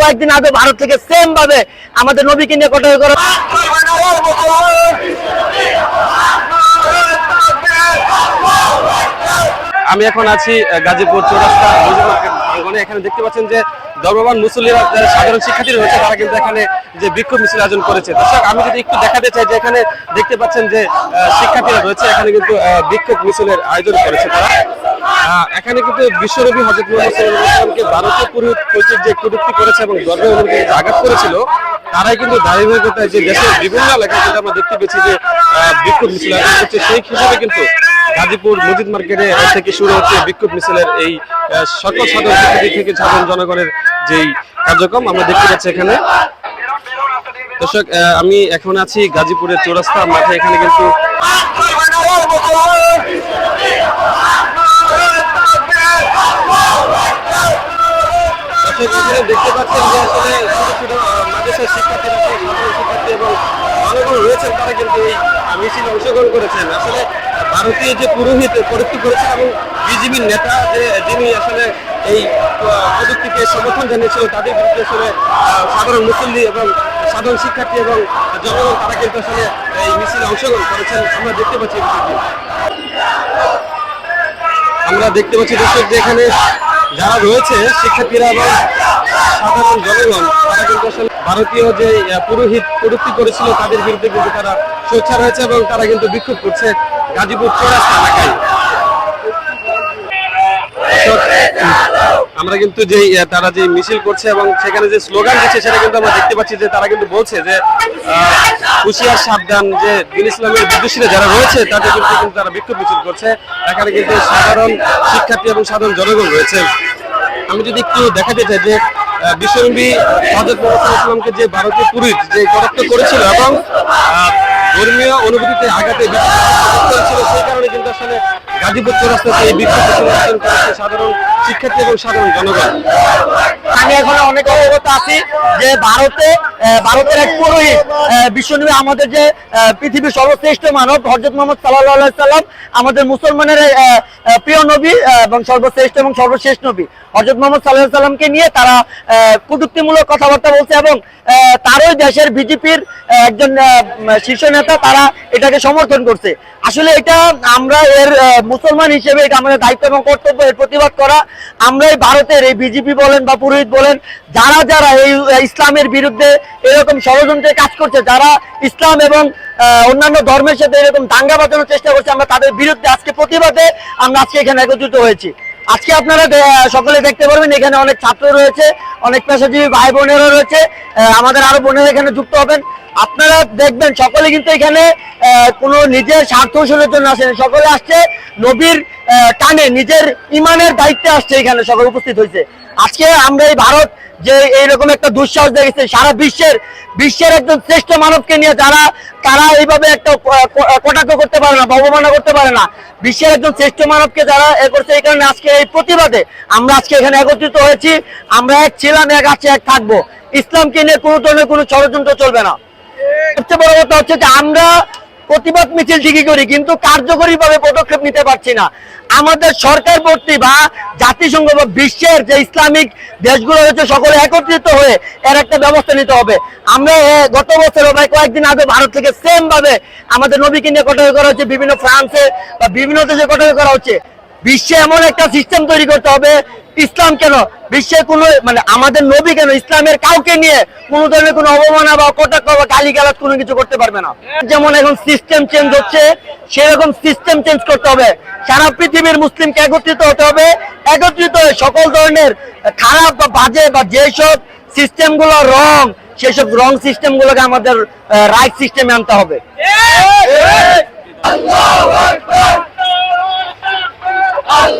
কয়েকদিন আগে ভারত থেকে সেম ভাবে আমাদের নবীকে নিয়ে কটাক্ষ করা আমি এখন আছি গাজীপুর চৌরাস্তা প্রাঙ্গণে এখানে দেখতে পাচ্ছেন যে ধর্মবান মুসল্লিরা সাধারণ শিক্ষার্থী রয়েছে, তারা কিন্তু এখানে যে বিক্ষোভ মিছিল আয়োজন করেছে। দর্শক, আমি যদি একটু দেখাতে চাই যে এখানে দেখতে পাচ্ছেন যে শিক্ষার্থীরা রয়েছে, এখানে কিন্তু বিক্ষোভ মিছিলের আয়োজন করেছে তারা। এখানে কিন্তু বিশ্বনবী হজরত মোহাম্মদ সাল্লাল্লাহু ভারতীয় পুরোহিত কর্তৃক যে কটূক্তি করেছে এবং ধর্মের অনুযায়ী আঘাত করেছিল, তারাই কিন্তু ধারাবাহিকতায় যে দেশের বিভিন্ন এলাকায় কিন্তু আমরা দেখতে পেয়েছি যে বিক্ষোভ মিছিল করছে। সেই হিসাবে কিন্তু গাজীপুর মসজিদ মার্কেটে থেকে শুরু হচ্ছে বিক্ষোভ মিছিলের এই সকল সাধারণ থেকে সাধারণ জনগণের যেই কার্যক্রম, আমরা দেখতে পাচ্ছি এখানে। দর্শক আমি এখন আছি গাজীপুরের চৌরাস্তা। মাঠে এখানে কিন্তু দর্শক এখানে দেখতে পাচ্ছেন যে আসলে ছোট ছোট মাদ্রাসার শিক্ষার্থীরা শিক্ষার্থী এবং জনগণ রয়েছেন তারা কিন্তু এই মিছিলে অংশগ্রহণ করেছেন। আসলে ভারতীয় যে পুরোহিত প্রযুক্তি করেছেন এবং বিজেপির নেতা যে, যিনি আসলে এই প্রযুক্তিকে সমর্থন জানিয়েছিল, তাদের বিরুদ্ধে আসলে সাধারণ মুসল্লি এবং সাধারণ শিক্ষার্থী এবং জনগণ তারা কিন্তু আসলে এই মিছিলে অংশগ্রহণ করেছেন। আমরা দেখতে পাচ্ছি আমরা দেখতে পাচ্ছি দর্শক যে এখানে যারা রয়েছে, শিক্ষার্থীরা এবং সাধারণ জনগণ কিন্তু ভারতীয় যে পুরোহিত প্রযুক্তি করেছিল, তাদের বিরুদ্ধে কিন্তু তারা সোচ্চার হয়েছে এবং তারা কিন্তু বিক্ষোভ করছে গাজীপুর চৌরাস্তা এলাকায়। আমরা কিন্তু যে তারা যে মিছিল করছে এবং সেখানে যে স্লোগান দিচ্ছে সেটা কিন্তু আমরা দেখতে পাচ্ছি যে তারা কিন্তু বলছে যে হুঁশিয়ার সাবধান যে দিন ইসলামের বিদ্বেষীরা যারা রয়েছে, তাদের বিরুদ্ধে কিন্তু তারা বিক্ষোভ মিছিল করছে। এখানে কিন্তু সাধারণ শিক্ষার্থী এবং সাধারণ জনগণ রয়েছে। আমি যদি একটু দেখাতে চাই যে বিশ্বনবী হজরত ইসলামকে যে ভারতীয় পুরুষ যে কটাক্ষ করেছিল এবং ধর্মীয় অনুভূতিতে আঘাতে ছিল সেই কারণে কিন্তু আসলে গাজীপুর চৌরাস্তাতে এই বিক্ষোভ আয়োজন করেছে সাধারণ শিক্ষার্থী এবং সাধারণ জনগণ। আমি এখন অনেক অবগত আছি যে ভারতে ভারতের এক পুরোহিত বিশ্বনবী আমাদের যে পৃথিবীর সর্বশ্রেষ্ঠ মানব হজরত মোহাম্মদ সাল্লাহ সাল্লাম আমাদের মুসলমানের প্রিয় নবী এবং সর্বশ্রেষ্ঠ এবং সর্বশেষ নবী। হজরত মোহাম্মদ সাল্লাহ সাল্লামকে নিয়ে তারা কটূক্তিমূলক কথাবার্তা বলছে এবং তারই দেশের বিজেপির একজন শীর্ষ নেতা তারা এটাকে সমর্থন করছে। আসলে এটা আমরা এর মুসলমান হিসেবে এটা আমাদের দায়িত্ব এবং কর্তব্য, এর প্রতিবাদ করা। আমরা এই ভারতের এই বিজেপি বলেন বা পুরোহিত বলেন, যারা যারা এই ইসলামের বিরুদ্ধে এরকম ষড়যন্ত্রে কাজ করছে, যারা ইসলাম এবং অন্যান্য ধর্মের সাথে এরকম দাঙ্গা বাঁধানোর চেষ্টা করছে, আমরা তাদের বিরুদ্ধে আজকে প্রতিবাদে আমরা আজকে এখানে একত্রিত হয়েছি। আজকে আপনারা সকলে দেখতে পারবেন, এখানে অনেক ছাত্র রয়েছে, অনেক পেশাজীবী ভাই বোনেরা রয়েছে আমাদের আরও বোনেরা এখানে যুক্ত হবেন। আপনারা দেখবেন, সকলে কিন্তু এখানে কোনো নিজের স্বার্থ হাসিলের জন্য আসেন সকলে আসছে, নবীর টানে, নিজের ইমানের দায়িত্বে আসছে এখানে সকলে উপস্থিত হয়েছে। আজকে আমরা এই ভারত যে এইরকম একটা দুঃসাহস দেখেছে, সারা বিশ্বের বিশ্বের একজন শ্রেষ্ঠ মানবকে নিয়ে যারা, তারা এইভাবে একটা কটাক্ষ করতে পারে না অবমাননা করতে পারে না। বিশ্বের একজন শ্রেষ্ঠ মানবকে যারা এ করছে এই কারণে আজকে এই প্রতিবাদে আমরা আজকে এখানে একত্রিত হয়েছি। আমরা এক ছিলাম, এক আছে, এক থাকব। ইসলামকে নিয়ে কোনো ধরনের কোনো ষড়যন্ত্র চলবে না। সবচেয়ে বড় কথা হচ্ছে যে আমরা প্রতিবাদ মিছিল ঠিকই করি, কিন্তু কার্যকরী ভাবে পদক্ষেপ নিতে পারছি না। আমাদের সরকার ভর্তি বা জাতিসংঘ বা বিশ্বের যে ইসলামিক দেশগুলো রয়েছে, সকলে একত্রিত হয়ে এর একটা ব্যবস্থা নিতে হবে। আমরা গত বছর কয়েকদিন আগে ভারত থেকে সেম ভাবে আমাদের নবীকে নিয়ে কটাক্ষ করা হচ্ছে, বিভিন্ন ফ্রান্সে বা বিভিন্ন দেশে কটাক্ষ করা হচ্ছে। বিশ্বে এমন একটা সিস্টেম তৈরি করতে হবে, ইসলাম কেন? বিশ্বে কোনো মানে আমাদের নবী কেন? ইসলামের কাউকে নিয়ে কোনো ধরনের কোনো অবমাননা বা কটাক্ষ বা গালি গালাজ কোনো কিছু করতে পারবে না। যেমন এখন সিস্টেম চেঞ্জ হচ্ছে, সেরকম সিস্টেম চেঞ্জ করতে হবে। সারা পৃথিবীর মুসলিমকে একত্রিত হতে হবে। একত্রিত হয়ে সকল ধরনের খারাপ বা বাজে বা যেসব সিস্টেমগুলো রং সেসব রং সিস্টেম গুলোকে আমাদের রাইট সিস্টেমে আনতে হবে। Allah.